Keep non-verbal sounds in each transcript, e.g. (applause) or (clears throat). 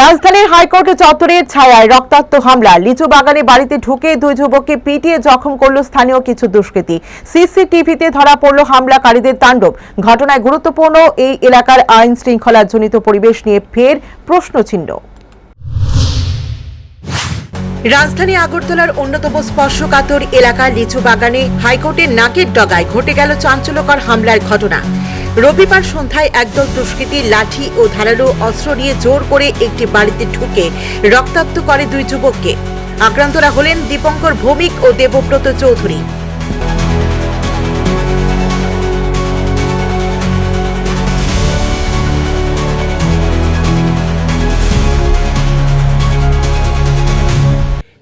রাজধানীর হাইকোর্ট চত্বরের ছায়ায় রক্তাক্ত হামলা। লিচু বাগানে বাড়িতে ঢুকে দুই যুবককে পিটিয়ে জখম করল স্থানীয় কিছু দুষ্কৃতী। সিসিটিভিতে ধরা পড়ল হামলাকারীদের তাণ্ডব। ঘটনায় গুরুত্বপূর্ণ এই এলাকার আইন শৃঙ্খলাজনিত পরিবেশ নিয়ে ফের প্রশ্নচিহ্ন। রাজধানী আগরতলার অন্যতম স্পর্শকাতর এলাকা লিচু বাগানে হাইকোর্টের নাকের ডগায় ঘটে গেল চাঞ্চল্যকর হামলার ঘটনা। রবিবার সন্ধ্যায় একদল দুষ্কৃতী লাঠি ও ধারালো অস্ত্র নিয়ে জোর করে একটি বাড়িতে ঢুকে রক্তাক্ত করে দুই যুবককে। আক্রান্তরা হলেন দীপঙ্কর ভৌমিক ও দেবব্রত চৌধুরী।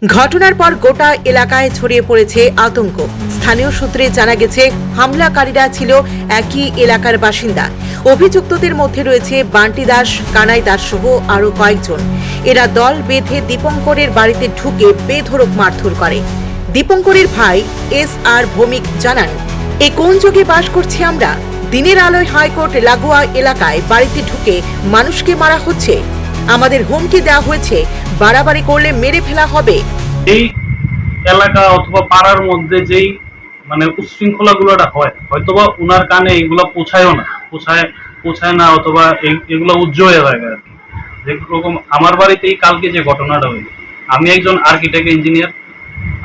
ঘটনার পর গোটা এলাকায় ছড়িয়ে পড়েছে আতঙ্ক। স্থানীয় সূত্রে জানা গেছে, হামলাকারীরা ছিল একই এলাকার বাসিন্দা। অভিযুক্তদের মধ্যে রয়েছে বান্টি দাস, কানাই দাস সহ আরও কয়েকজন। এরা দল বেঁধে দীপঙ্করের বাড়িতে ঢুকে বেধড়ক মারধর করে। দীপঙ্করের ভাই এস আর ভৌমিক জানান, এ কোন যুগে বাস করছি আমরা? দিনের আলোয় হাইকোর্ট লাগোয়া এলাকায় বাড়িতে ঢুকে মানুষকে মারা হচ্ছে। আমাদের হুমকি দেওয়া হয়েছে। বাড়াবাড়ি করলে মেরে ফেলা হবে। এই এলাকা অথবা পাড়ার মধ্যে যেই মানে উচ্ছৃঙ্খলা গুলোটা হয়, হয়তোবা উনার কানে এগুলো পৌঁছায়ও না, পৌঁছায় পৌঁছায় না অথবা এগুলো উজ্জ্বল হয়ে আর কি। যেরকম আমার বাড়িতেই কালকে যে ঘটনাটা হইল আমি একজন আর্কিটেক্ট ইঞ্জিনিয়ার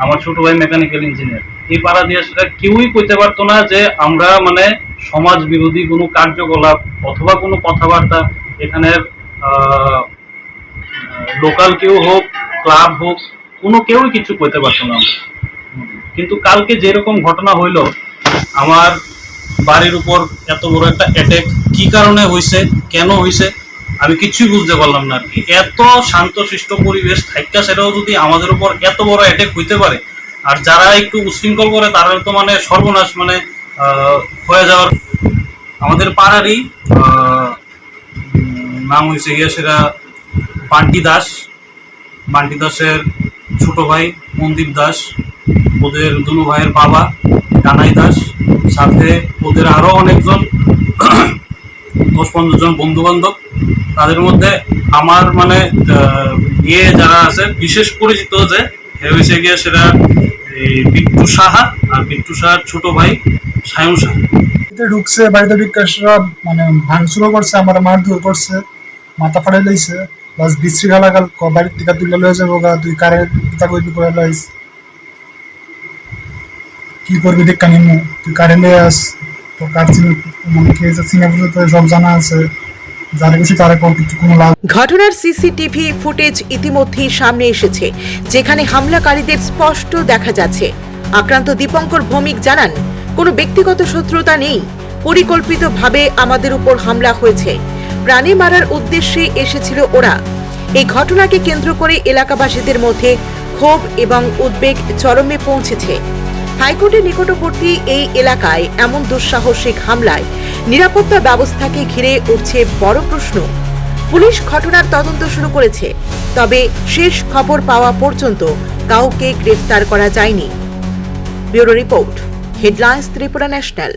আমার ছোট ভাই মেকানিক্যাল ইঞ্জিনিয়ার এই পাড়া দিয়ে সেটা কেউই কইতে পারতো না যে আমরা মানে সমাজ বিরোধী কোনো কার্যকলাপ অথবা কোনো কথাবার্তা এখানের লোকাল কেউ হোক, ক্লাব হোক, কোনো কেউই কিছু করতে পারতো না। কিন্তু কালকে যেরকম ঘটনা হইল, আমার বাড়ির উপর এত বড় একটা অ্যাটেক কি কারণে হয়েছে কেন হয়েছে আমি কিছুই বুঝতে পারলাম না আর কি এত শান্তশিষ্ট পরিবেশ থাইকা সেটাও যদি আমাদের উপর এত বড় অ্যাটেক হইতে পারে, আর যারা একটু উশৃঙ্খল করে, তারা তো মানে সর্বনাশ মানে হয়ে যাওয়ার আমাদের পাড়ারই নাম হয়েছে গিয়ে সেটা বান্টি দাস বান্টি দাসের ছোট ভাই মনদীপ দাস, ওদের দুনু ভাইয়ের বাবা কানাই দাস, সাথে ওদের আরও অনেকজন (clears throat) দশ পনেরো জন বন্ধু বান্ধব তাদের মধ্যে আমার মানে ইয়ে যারা আছে, বিশেষ পরিচিত যে হয়েছে গিয়ে সেটা বিট্টু সাহা আর বিট্টু সাহার ছোট ভাই সায়ন সাহা। ঢুকছে, বাড়িতে বিকাশরা মানে ভাঙচুরও করছে, আমার মারধর করছে, মাথা ফাড়াই লাইছে। প্লাস বিশৃঙ্খলা গাল বাড়ির থেকে তুলে লয়ে যাব গা, তুই কারে পিতা কইবি করে লাইস? কি করবি দেখ কানি তুই কারে লয়ে আস? তোর কার মানে কে সিঙ্গাপুরে তো সব জানা আছে। ঘটনার সিসিটিভি ফুটেজ ইতিমধ্যেই সামনে এসেছে, যেখানে হামলাকারীদের স্পষ্ট দেখা যাচ্ছে। আক্রান্ত দীপঙ্কর ভৌমিক জানান, কোনো ব্যক্তিগত শত্রুতা নেই। পরিকল্পিতভাবে আমাদের উপর হামলা হয়েছে। প্রাণে মারার উদ্দেশ্যে এসেছিল ওরা। এই ঘটনাকে কেন্দ্র করে এলাকাবাসীদের মধ্যে ক্ষোভ এবং উদ্বেগ চরমে পৌঁছেছে। হাইকোর্টের নিকটবর্তী এই এলাকায় এমন দুঃসাহসিক হামলায় নিরাপত্তা ব্যবস্থাকে ঘিরে উঠছে বড় প্রশ্ন। পুলিশ ঘটনার তদন্ত শুরু করেছে, তবে শেষ খবর পাওয়া পর্যন্ত কাউকে গ্রেফতার করা যায়নি। Bureau report, headlines Tripura national.